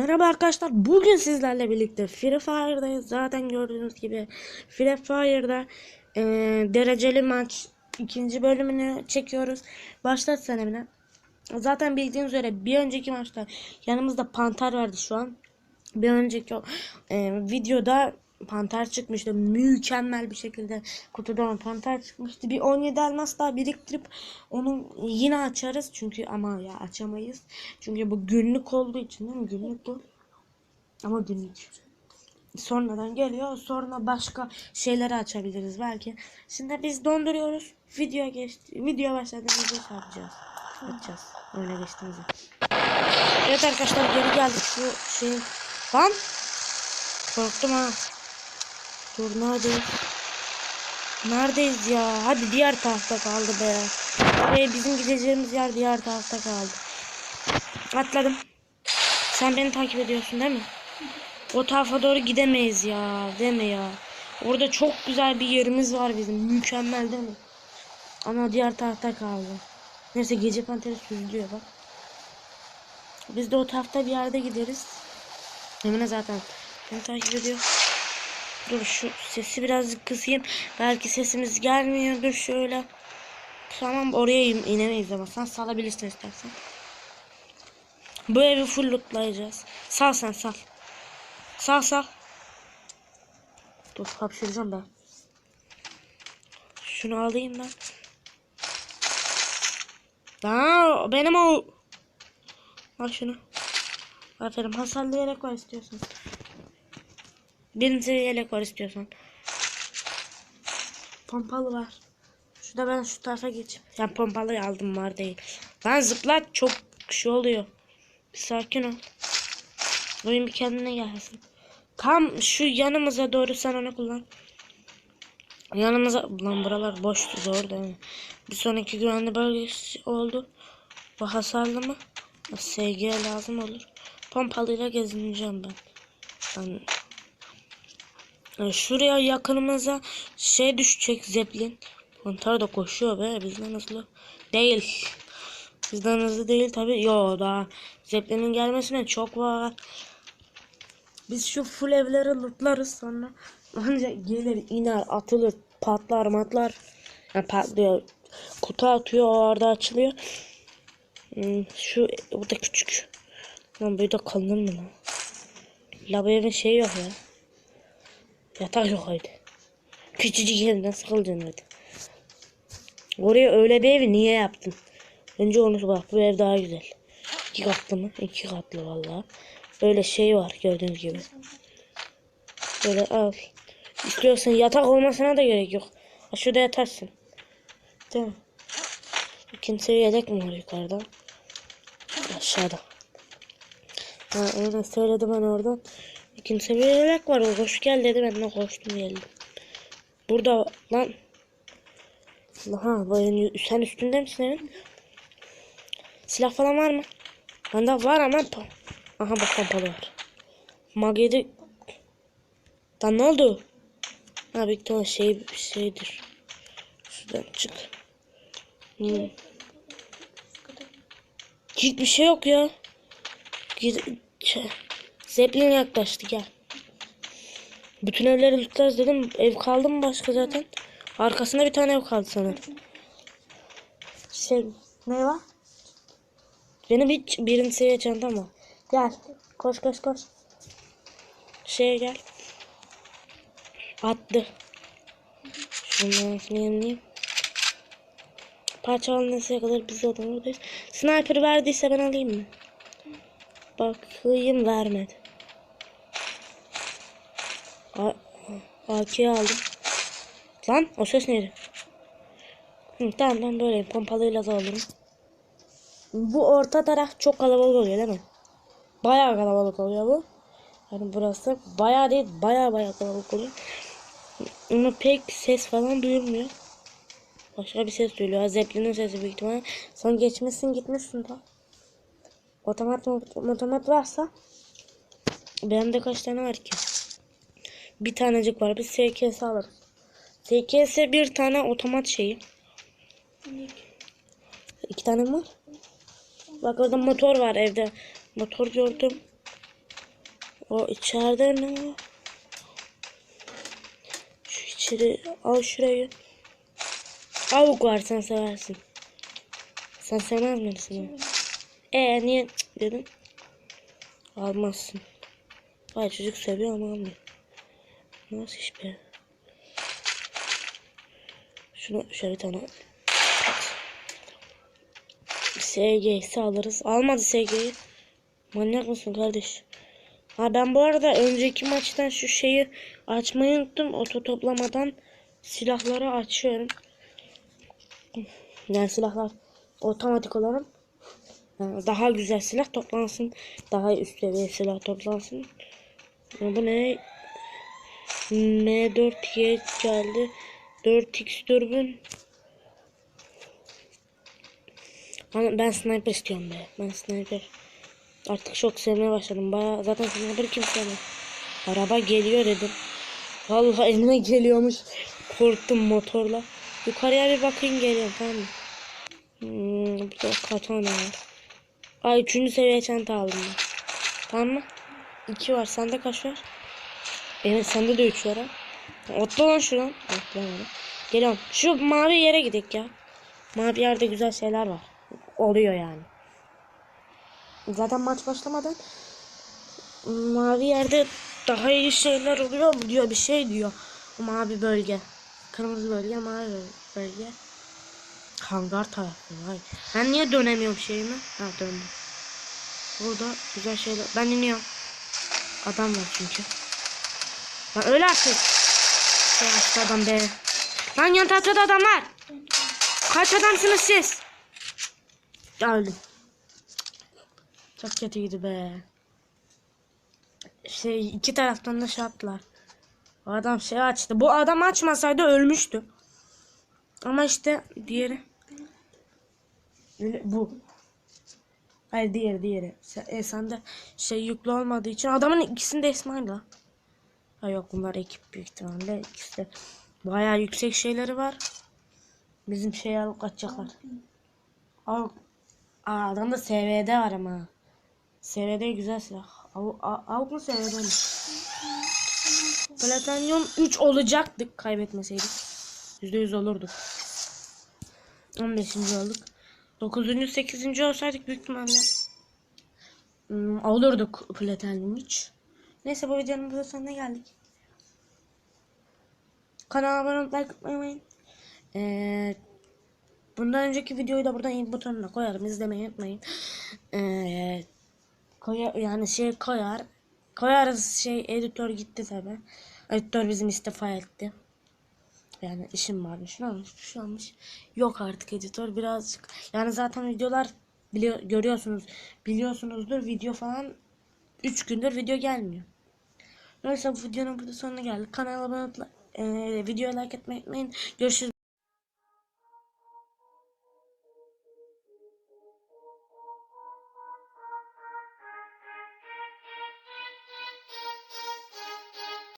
Merhaba arkadaşlar. Bugün sizlerle birlikte Free Fire'dayız. Zaten gördüğünüz gibi Free Fire'da e, dereceli maç ikinci bölümünü çekiyoruz. Başlat sen Emine. Zaten bildiğiniz üzere bir önceki maçta yanımızda Panter vardı şu an. Bir önceki e, videoda Panter çıkmıştı. Mükemmel bir şekilde kutudan Panter çıkmıştı. Bir 17 elmas daha biriktirip onu yine açarız. Çünkü ama ya açamayız. Çünkü bu günlük olduğu için değil mi? Günlük bu. Ama günlük. Sonradan geliyor. Sonra başka şeyleri açabiliriz belki. Şimdi biz donduruyoruz. Video geçti. Video başladığımızda yapacağız. Yapacağız. Öyle geçtiğimizde. Evet arkadaşlar geri geldik şu şey. Lan. Korktum ha. Dur neredeyiz? Ya? Hadi diğer tarafta kaldı be. Ve bizim gideceğimiz yer diğer tarafta kaldı. Atladım. Sen beni takip ediyorsun değil mi? O tarafa doğru gidemeyiz ya. Deme ya. Orada çok güzel bir yerimiz var bizim. Mükemmel değil mi? Ama diğer tarafta kaldı. Neyse gece panteri süzülüyor bak. Biz de o tarafta bir yerde gideriz. Emine zaten beni takip ediyor. Dur şu sesi birazcık kısayım. Belki sesimiz gelmiyordur şöyle. Tamam oraya in- inemeyiz ama sen salabilirsin istersen. Bu evi full lootlayacağız. Sal sen sal. Sal sal. Dur hapşıracağım ben. Şunu alayım ben. Aa, benim o. Al şunu. Aferin hasarlı yelek var istiyorsan. Birinci yelek var istiyorsan. Pompalı var. Şurada ben şu tarafa geçeyim. Yani pompalıyı aldım var değil. Lan zıplat çok şey oluyor. Bir sakin ol. Oyun bir kendine gelsin. Tam şu yanımıza doğru sen onu kullan. Yanımıza lan buralar boştu zor değil mi? Bir sonraki güvenli bölgesi oldu. Bu hasarlı mı? SG lazım olur. Pompalıyla gezineceğim ben. Ben Şuraya yakınımıza şey düşecek Zeppelin. Pantar da koşuyor be bizden hızlı. Değil. Bizden hızlı değil tabi. Yo daha Zeppelin'in gelmesine çok var. Biz şu full evleri lootlarız sonra. Ancak gelir iner atılır patlar matlar. Yani patlıyor. Kutu atıyor orada açılıyor. Hmm, şu bu da küçük. Lan burada kalınır mı lan? La evin şeyi yok ya. Yatak yok haydi. Küçücük evden sıkılacaksın hadi. Oraya öyle bir evi niye yaptın? Önce onu bak bu ev daha güzel. İki katlı mı? İki katlı vallahi. Böyle şey var gördüğünüz gibi. Böyle al. İstiyorsan yatak olmasına da gerek yok. Şurada yatarsın. Değil mi? İkinci yedek mi var yukarıda? Aşağıda. Ha öyle söyledim ben oradan. İkinci seviye yelek var. O hoş gel dedi. Ben de koştum geldim. Burada lan. Ha bu evin- sen üstünde misin evin? Silah falan var mı? Bende var ama Aha bak pompalı var. Magedi Lan ne oldu? Ha büyük ihtimalle şey şeydir. Şuradan çık. Hmm. Hiçbir şey yok ya. Gir Ç- Zeppelin yaklaştı gel. Bütün evleri lootlarız dedim. Ev kaldı mı başka zaten? Arkasında bir tane ev kaldı sanırım. Şey ne var? Benim hiç birinci seviye çantam var. Gel. Koş koş koş. Şeye gel. Attı. Şundan şunu yenileyim. Parçalanıncaya kadar biz zaten oradayız. Sniper verdiyse ben alayım mı? Bakayım vermedi. AK'yi aldım. Lan o ses neydi? Hı, tamam ben böyleyim. Pompalıyla da alırım. Bu orta taraf çok kalabalık oluyor değil mi? Bayağı kalabalık oluyor bu. Yani burası bayağı değil bayağı bayağı kalabalık oluyor. Ama pek ses falan duyulmuyor. Başka bir ses duyuluyor. Zeppelin'in sesi büyük ihtimalle. Sen geçmişsin gitmişsin da. Otomat otomat varsa benim de kaç tane var ki? Bir tanecik var. Biz SKS alırız. SKS bir tane otomat şeyi. İki tane mi? Bak orada motor var evde. Motor gördüm. O içeride mi? Şu içeri al şurayı. Avuk var sen seversin. Sen sevmez misin? E niye cık dedin? Almazsın. Vay çocuk seviyor ama almıyor. İş be? Şunu şöyle bir tane SG'si alırız. Almadı SG'yi. Manyak mısın kardeş? Ha ben bu arada önceki maçtan şu şeyi açmayı unuttum. Oto toplamadan silahları açıyorum. Yani silahlar otomatik olarak yani daha güzel silah toplansın. Daha üst seviye silah toplansın. Ya bu ne? M4Y geldi. 4x dürbün. Ben, ben sniper istiyorum be. Ben sniper. Artık çok sevmeye başladım. Baya zaten sniper kim sevmez. Araba geliyor dedim. Vallahi elime geliyormuş. Korktum motorla. Yukarıya bir bakayım geliyorum tamam mı? Hmm, burada katana var. Ay üçüncü seviye çanta aldım ben. Tamam mı? İki var. Sende kaç var? Evet sende de üç var ha. Atla lan şuradan. Atlamadım. Geliyorum. Şu mavi yere gidelim ya. Mavi yerde güzel şeyler var. Oluyor yani. Zaten maç başlamadan mavi yerde daha iyi şeyler oluyor mu diyor bir şey diyor. Mavi bölge. Kırmızı bölge, mavi bölge. Hangar tarafı. Vay. Ben niye dönemiyorum şeyimi? Ha döndüm. Burada güzel şeyler. Ben iniyorum. Adam var çünkü. Lan öyle artık. Açtı adam be. Lan yan tarafta da adam var. Kaç adamsınız siz? Öldüm. Çok kötüydü be. Şey iki taraftan da şey. O adam şey açtı. Bu adam açmasaydı ölmüştü. Ama işte diğeri. Bu. Hayır diğeri diğeri. E, sende şey yüklü olmadığı için adamın ikisinde İsmail la. Ha yok bunlar ekip büyük ihtimalle. İkisi de bayağı yüksek şeyleri var. Bizim şey alıp kaçacaklar. Al. Aa, adamda SVD var ama. SVD güzel silah. Av, av, avuk mu SVD mi? Platinum 3 olacaktık kaybetmeseydik. %100 olurduk. 15. olduk. 9. 8. olsaydık büyük ihtimalle hmm, olurduk Platinum 3. Neyse bu videonun burada sonuna geldik. Kanala abone olup like atmayı unutmayın. Ee, bundan önceki videoyu da buradan in butonuna koyarım. İzlemeyi unutmayın. Ee, koya, yani şey koyar. Koyarız şey editör gitti tabi. Editör bizim istifa etti. Yani işim varmış. Ne olmuş? Bir şey olmuş. Yok artık editör birazcık. Yani zaten videolar biliyor, görüyorsunuz. Biliyorsunuzdur video falan 3 gündür video gelmiyor. Neyse videonun burada sonuna geldik. Kanala abone olup e, videoya like etmeyi unutmayın. Görüşürüz.